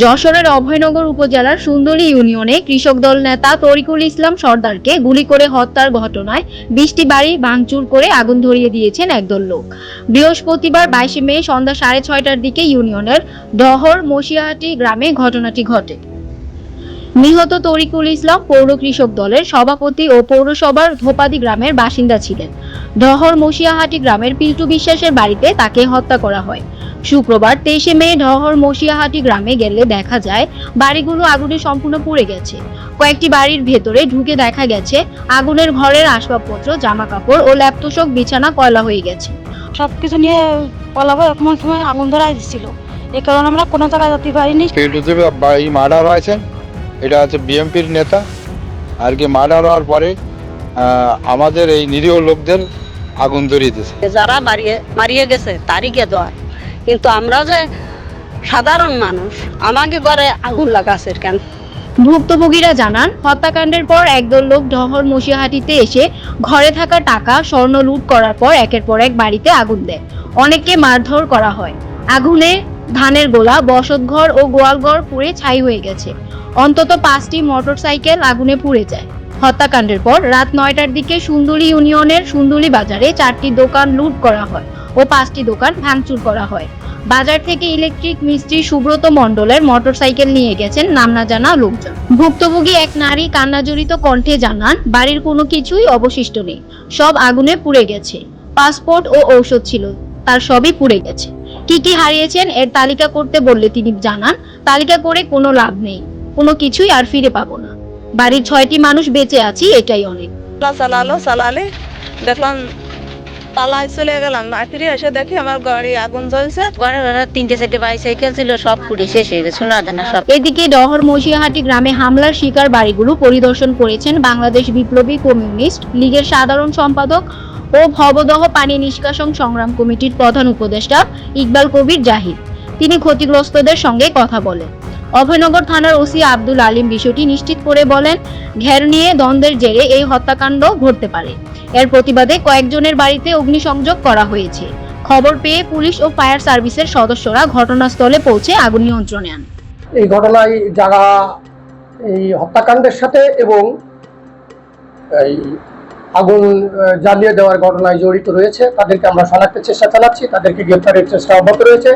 যশোরের অভয়নগর উপজেলার সুন্দরী ইউনিয়নে কৃষক দল নেতা তরিকুল ইসলাম সর্দারকে গুলি করে হত্যার ঘটনায় বিশটি বাড়ি ভাঙচুর করে আগুন ধরিয়ে দিয়েছেন একদল লোক। বৃহস্পতিবার বাইশে মে সন্ধ্যা সাড়ে ছয়টার দিকে ইউনিয়নের ডহর মশিয়াহাটি গ্রামে ঘটনাটি ঘটে। নিহত তরিকুল ইসলাম পৌর কৃষক দলের সভাপতি ও পৌরসভার ধোপাদি গ্রামের বাসিন্দা ছিলেন। ডহর মশিয়াহাটি গ্রামের পিল্টু বিশ্বাসের বাড়িতে তাকে হত্যা করা হয়। শুক্রবার তেইশে মে ডহর মশিয়াহাটি গ্রামে গেলে দেখা যায় বাড়িগুলো আগুনে সম্পূর্ণ পুড়ে গেছে। কয়েকটি বাড়ির ভেতরে ঢুকে দেখা গেছে আগুনের ঘরের আসবাবপত্র জামা কাপড় ও ল্যাপটসক বিছানা কয়লা হয়ে গেছে। সব কিছু নিয়ে পলাবো এরকম সময় আগুন ধরা দিচ্ছিল এ কারণে আমরা কোনো জায়গায় যেতে পারিনি। বাড়ি মার্ডার হয়েছে। এটা হচ্ছে বিএমপির নেতা। আর কি মার্ডার হওয়ার পরে আমাদের এই নিরীহ লোকদের আগুন ধরিয়ে দিয়েছে। যারা মারিয়ে মারিয়ে গেছে তারিখে দেওয়া কিন্তু আমরা যে সাধারণ মানুষ, আমাকে ঘরে আগুন লাগাছে কেন? ভুক্তভোগীরা জানান, হত্যাকাণ্ডের পর একদল লোক ডহর মশিয়াহাটিতে এসে ঘরে থাকা টাকা, স্বর্ণ লুট করার পর একের পর এক বাড়িতে আগুন দেয়। অনেককে মারধর করা হয়। আগুনে ধানের গোলা, বসতঘর ও গোয়ালঘর পুড়ে ছাই হয়ে গেছে। অন্তত পাঁচটি মোটরসাইকেল আগুনে পুড়ে যায়। হত্যাকাণ্ডের পর রাত নয়টার দিকে সুন্দরী ইউনিয়নের সুন্দরী বাজারে চারটি দোকান লুট করা হয়। ও পাঁচটি দোকান ভাঙচুর করা হয়। বাজার থেকে ইলেকট্রিক মিস্ত্রি সুব্রত মণ্ডলের মোটরসাইকেল নিয়ে গেছেন নাম না জানা লোকজন। ভুক্তভোগী এক নারী কান্নাজড়িত কণ্ঠে জানান, বাড়ির কোনো কিছুই অবশিষ্ট নেই, সব আগুনে পুড়ে গেছে। পাসপোর্ট ও ঔষধ ছিল, তার সবই পুড়ে গেছে। কি কি হারিয়েছেন এর তালিকা করতে বললে তিনি জানান, তালিকা করে কোনো লাভ নেই, কোনো কিছুই আর ফিরে পাবো না। বাড়ির ছয়টি মানুষ বেঁচে আছি, এটাই অনেক। চালালো চালালে দেখলাম তালায় চলে গেলাম। না ফিরে এসে দেখি আমার গাড়ি আগুন জ্বলছে। ঘরে তিনটে চারটে বাইসাইকেল ছিল সব পুড়ে শেষ হয়ে গেছে না সব। এদিকে ডহর মসিয়াহাটি গ্রামে হামলার শিকার বাড়িগুলো পরিদর্শন করেছেন বাংলাদেশ বিপ্লবী কমিউনিস্ট লীগের সাধারণ সম্পাদক ও ভবদহ পানি নিষ্কাশন সংগ্রাম কমিটির প্রধান উপদেষ্টা ইকবাল কবির জাহিদ। তিনি ক্ষতিগ্রস্তদের সঙ্গে কথা বলেন। অভয়নগর থানার ওসি আব্দুল আলিম বিষয়টি নিশ্চিত করে বলেন ঘের নিয়ে দ্বন্দ্বের জেরে এই হত্যাকাণ্ড ঘটতে পারে। এর প্রতিবাদে কয়েকজনের বাড়িতে অগ্নিসংযোগ করা হয়েছে। খবর পেয়ে পুলিশ ও ফায়ার সার্ভিসের সদস্যরা ঘটনাস্থলে পৌঁছে আগুন নিয়ন্ত্রণে আনে এই ঘটনায় যারা এই হত্যাকাণ্ডের সাথে এবং এই আগুন জ্বালিয়ে দেওয়ার ঘটনায় জড়িত রয়েছে, তাদেরকে আমরা শনাক্তের চেষ্টা চালাচ্ছি, তাদেরকে গ্রেপ্তারের চেষ্টা অব্যাহত রয়েছে।